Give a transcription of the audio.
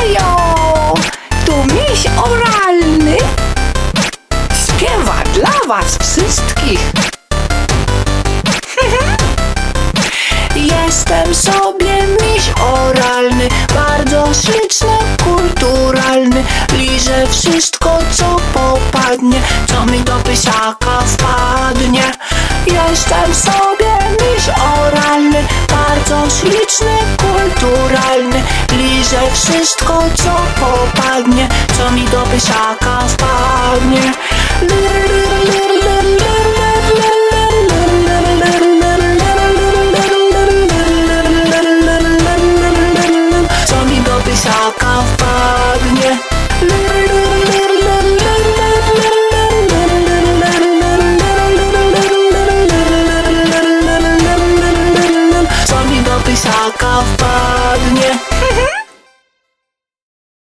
Hejo! Tu miś oralny śpiewa dla was wszystkich. Jestem sobie miś oralny, bardzo śliczny, kulturalny. Liżę wszystko, co popadnie, co mi do pysiaka wpadnie. Jestem sobie miś oralny, bardzo śliczny, kulturalny że wszystko co popadnie Co mi do pyszaka wpadnie. Co mi do pyszaka wpadnie. Co mi do pyszaka wpadnie.